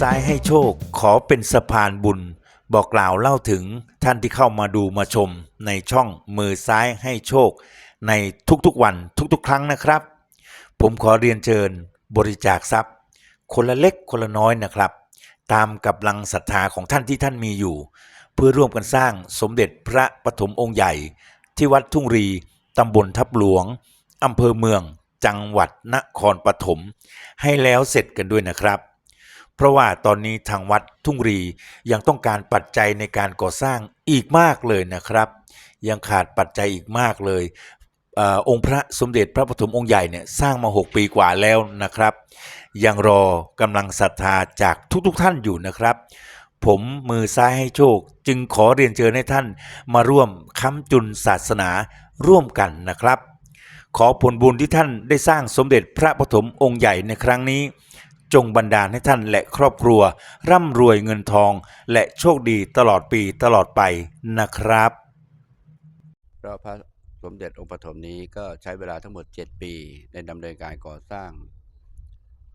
ซ้ายให้โชค ขอเป็นสะพานบุญ บอกกล่าวเล่าถึงท่านที่เข้ามาดูมาชม ในช่องมือซ้ายให้โชค ในทุกๆวันทุกๆ ครั้งนะครับ ผมขอเรียนเชิญบริจาคทรัพย์ คนละเล็กคนละน้อยนะครับ ตามกำลังศรัทธาของท่านที่ท่านมีอยู่ เพื่อร่วมกันสร้างสมเด็จพระปฐมองค์ใหญ่ ที่วัดทุ่งรีตำบลทับหลวงอำเภอเมืองจังหวัดนครปฐมให้แล้วเสร็จกันด้วยนะครับ เพราะว่าตอนนี้ทางวัดทุ่งรียังต้องการปัจจัยในการก่อสร้างอีกมากเลยนะครับ ยังขาดปัจจัยอีกมากเลยเออองค์พระสมเด็จพระปฐมองค์ใหญ่เนี่ยสร้างมา 6 ปีกว่าแล้วนะครับ ยังรอกำลังศรัทธาจากทุกๆทท่านอยู่นะครับ ผมมือซ้ายให้โชค จึงขอเรียนเชิญให้ท่านมาร่วมค้ำจุนศาสนาร่วมกันนะครับ ขอผลบุญที่ท่านได้สร้างสมเด็จพระปฐมองค์ใหญ่ในครั้งนี้ จงบันดาลให้ท่านและครอบครัว ร่ำรวยเงินทอง และโชคดีตลอดปีตลอดไปนะครับเพราะพระสมเด็จองค์ปฐมนี้ก็ใช้เวลาทั้งหมด 7 ปีในดำเนินการก่อสร้าง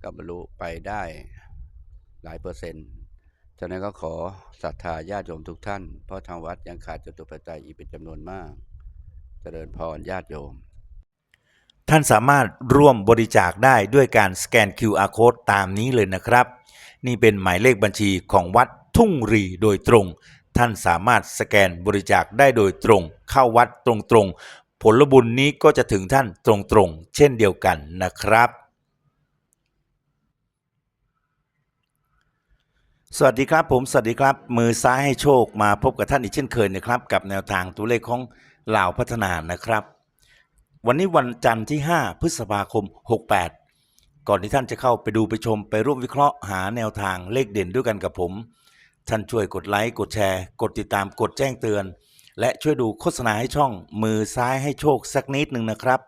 ก็บรรลุไปได้หลายเปอร์เซ็นต์ฉะนั้นก็ขอศรัทธาญาติโยมทุกท่าน เพราะทางวัดยังขาดจตุปัจจัยอีกเป็นจำนวนมาก เจริญพรญาติโยม ท่านสามารถร่วมบริจาคได้ด้วยการสแกน QR code ตามนี้เลยนะครับ นี่เป็นหมายเลขบัญชีของวัดทุ่งรีโดยตรง ท่านสามารถสแกนบริจาคได้โดยตรง เข้าวัดตรงๆ ผลบุญนี้ก็จะถึงท่านตรงๆ เช่นเดียวกันนะครับ สวัสดีครับผมสวัสดีครับ มือซ้ายให้โชคมาพบกับท่านอีกเช่นเคยนะครับ กับแนวทางตัวเลขของเหล่าพัฒนานะครับ วันนี้วันจันทร์ที่ 5 พฤษภาคม 68 ก่อนที่ท่านจะเข้าไปดูไปชมไปร่วมวิเคราะห์หาแนวทางเลขเด่นด้วยกันกับผม ท่านช่วยกดไลค์กดแชร์ กดติดตามกดแจ้งเตือน และช่วยดูโฆษณาให้ช่อง มือซ้ายให้โชคสักนิดหนึ่งนะครับ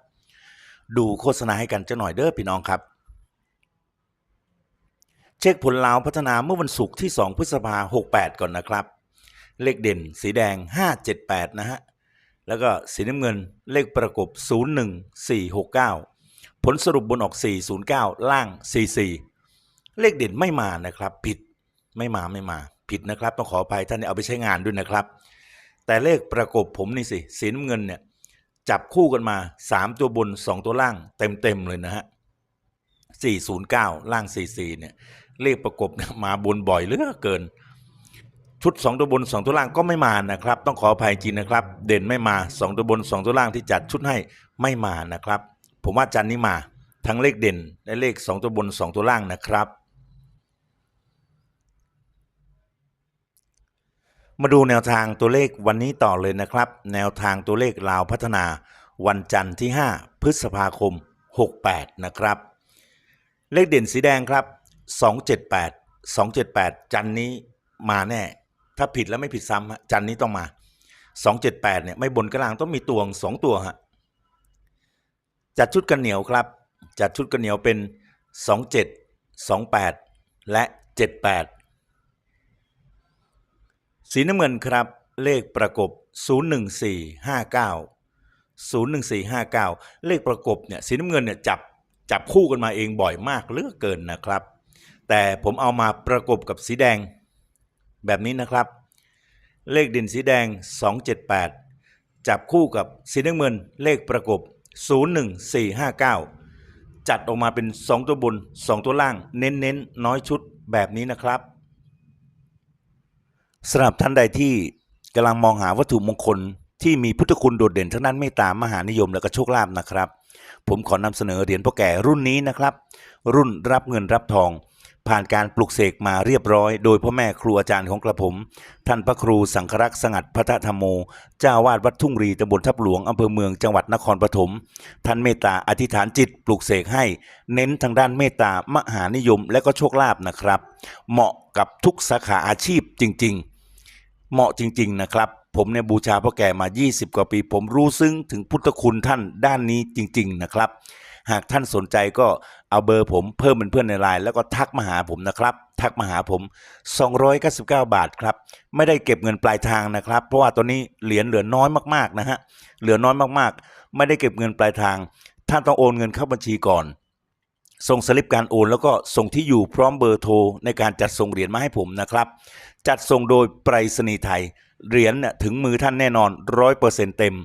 ดูโฆษณาให้กันจะหน่อยเด้อพี่น้องครับ เช็คผลลาวพัฒนาเมื่อวันศุกร์ที่ 2 พฤษภาคม 68 ก่อนนะครับ เลขเด่นสีแดง 578 นะฮะ แล้วก็สีน้ำเงินเลขประกบ 01469 ผลสรุปบนออก 409 ล่าง 44 เลขเด่นไม่มานะครับ ผิดไม่มาไม่มา ผิดนะครับต้องขออภัยท่านเอาไปใช้งานด้วยนะครับ แต่เลขประกบผมนี่สิสีน้ำเงินเนี่ยจับคู่กันมา 3 ตัวบน 2 ตัวล่างเต็มๆเลยนะฮะ 409 ล่าง 44เนี่ยเลขประกบมาบนบ่อยเหลือเกิน ชุด 2 ตัวบน 2 ตัวล่างก็ไม่มานะครับ ต้องขออภัยจริงนะครับ เด่นไม่มา 2 ตัวบน 2 ตัวล่างที่จัดชุดให้ไม่มานะครับ ผมว่าจันนี้มาทั้งเลขเด่นและเลข 2 ตัวบน 2 ตัวล่างนะครับ มาดูแนวทางตัวเลขวันนี้ต่อเลยนะครับ แนวทางตัวเลขลาวพัฒนาวันจันทร์ที่ 5 พฤษภาคม 68 นะครับ เลขเด่นสีแดงครับ 278 278 จันนี้มาแน่ ถ้าผิดแล้วไม่ผิดซ้ำฮะจันนี้ต้องมา278เจ็ดแปดเนี่ยไม่บนกระลางต้องมีตวงตัวฮะจัดชุดกันเหนียวครับ จัดชุดกันเหนียวเป็น27 28แปดและ78สีน้ำเงินครับ เลขประกบ 01459 01459 เลขประกบเนี่ยสีน้ำเงินเนี่ยจับจับคู่กันมาเองบ่อยมากเหลือกเกินนะครับ แต่ผมเอามาประกบกับสีแดง แบบนี้นะครับ เลขด่นสีแดง 278 จับคู่กับสีน้ำเงินเลขประกบ 01459 จัดออกมาเป็น 2 ตัวบน 2 ตัวล่าง เน้นๆน้อยชุดแบบนี้นะครับสำหรับท่านใดที่กำลังมองหาวัตถุมงคลที่มีพุทธคุณโดดเด่นทั้งนั้นเมตตามหานิยมและก็โชคลาภนะครับ ผมขอนำเสนอเหรียญพ่อแก่รุ่นนี้นะครับ รุ่นรับเงินรับทอง ผ่านการปลุกเสกมาเรียบร้อย โดยพ่อแม่ครูอาจารย์ของกระผม ท่านพระครูสังครักษ์สงัดพัทธรรมโม เจ้าวาดวัดทุ่งรีตำบลทับหลวงอำเภอเมืองจังหวัดนครปฐมท่านเมตตาอธิษฐานจิตปลุกเสกให้ เน้นทางด้านเมตตามหานิยมและก็โชคลาภนะครับ เหมาะกับทุกสาขาอาชีพจริง ๆ เหมาะจริง ๆ นะครับ ผมเนี่ยบูชาพ่อแก่มา 20 กว่าปี ผมรู้ซึ้งถึงพุทธคุณท่านด้านนี้จริง ๆ นะครับ หากท่านสนใจก็เอาเบอร์ผมเพิ่มเป็นเพื่อนในไลน์แล้วก็ทักมาหาผมนะครับ ทักมาหาผม 299 บาทครับ ไม่ได้เก็บเงินปลายทางนะครับ เพราะว่าตอนนี้เหรียญเหลือน้อยมากๆนะฮะเหลือน้อยมากๆ ไม่ได้เก็บเงินปลายทาง ท่านต้องโอนเงินเข้าบัญชีก่อน ส่งสลิปการโอน แล้วก็ส่งที่อยู่พร้อมเบอร์โทรในการจัดส่งเหรียญมาให้ผมนะครับ จัดส่งโดยไปรษณีย์ไทยเหรียญถึงมือท่านแน่นอน100%เต็ม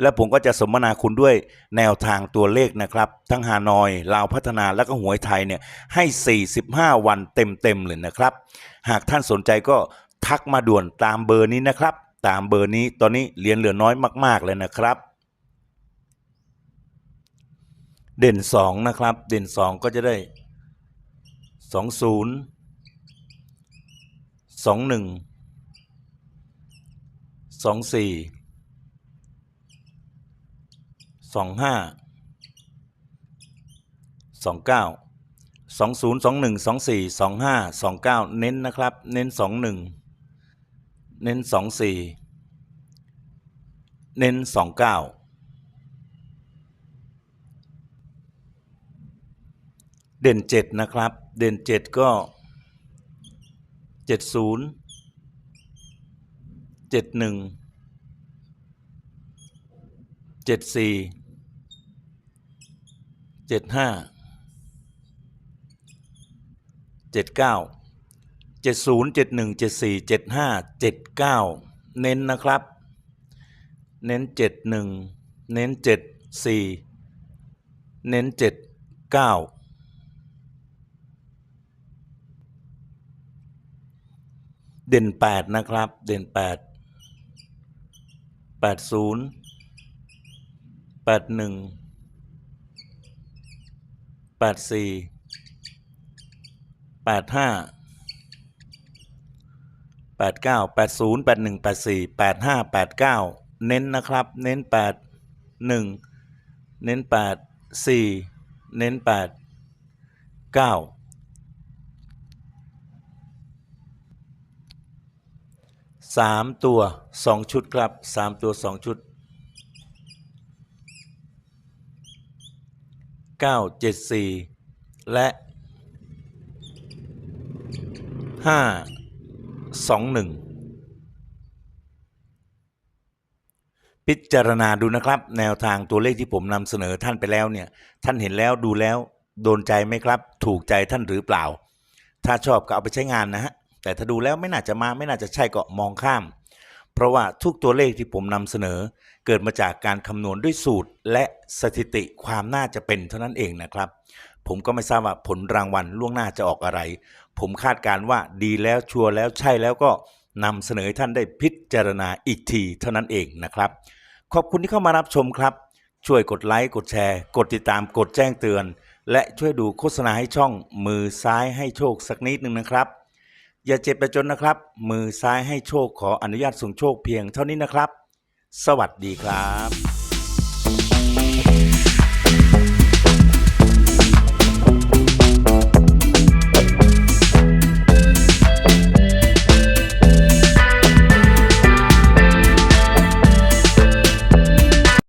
และผมก็จะสมนาคุณด้วยแนวทางตัวเลขนะครับ ทั้งฮานอยลาวพัฒนาและก็หวยไทยเนี่ยให้ 45 วันเต็มๆเลยนะครับ หากท่านสนใจก็ทักมาด่วนตามเบอร์นี้นะครับ ตามเบอร์นี้ตอนนี้เหรียญเหลือน้อยมากๆเลยนะครับเด่น 2 นะครับ เด่น 2 ก็จะได้ 20 21 24 25 29 20 21 24 25 29เน้นนะครับ เน้น21เน้น24เน้น29เด่น7นะครับ เด่น7ก็70 71 74 75 79 70 71 74 75 79เเจ็ดห้าเจ็ดเก้าเจ็ดศูนย์เจ็ดหนึ่งเจ็ดสี่เจ็ดห้าเจ็ดเก้าเน้นนะครับ เน้นเจ็ดหนึ่งเน้นเจ็ดสี่เน้นเจ็ดเก้าเด่นแปดนะครับ เด่นแปดแปดศูนย์แปดหนึ่ง 8 80 81 84 85 89 80 81 84 85 89เน้นนะครับ เน้น8 1เน้น8 4เน้น8 9สามตัวสองชุดครับสามตัวสองชุด เก้าเจ็ดสี่และห้าสองหนึ่งพิจารณาดูนะครับ แนวทางตัวเลขที่ผมนำเสนอท่านไปแล้วเนี่ย ท่านเห็นแล้วดูแล้วโดนใจไหมครับ ถูกใจท่านหรือเปล่า ถ้าชอบก็เอาไปใช้งานนะฮะแต่ถ้าดูแล้วไม่น่าจะมาไม่น่าจะใช่ก็มองข้าม เพราะว่าทุกตัวเลขที่ผมนำเสนอ เกิดมาจากการคำนวณด้วยสูตร และสถิติความน่าจะเป็นเท่านั้นเองนะครับ ผมก็ไม่ทราบว่าผลรางวัลล่วงหน้าจะออกอะไร ผมคาดการ์ว่าดีแล้วชัวร์แล้วใช่แล้วก็นำเสนอให้ท่านได้พิจารณาอีกทีเท่านั้นเองนะครับ ขอบคุณที่เข้ามารับชมครับ ช่วยกดไลค์กดแชร์ กดติดตามกดแจ้งเตือน และช่วยดูโฆษณาให้ช่องมือซ้ายให้โชคสักนิดหนึ่งนะครับ อย่าเจ็บไปจนนะครับ มือซ้ายให้โชคขออนุญาตส่งโชคเพียงเท่านี้นะครับ สวัสดีครับ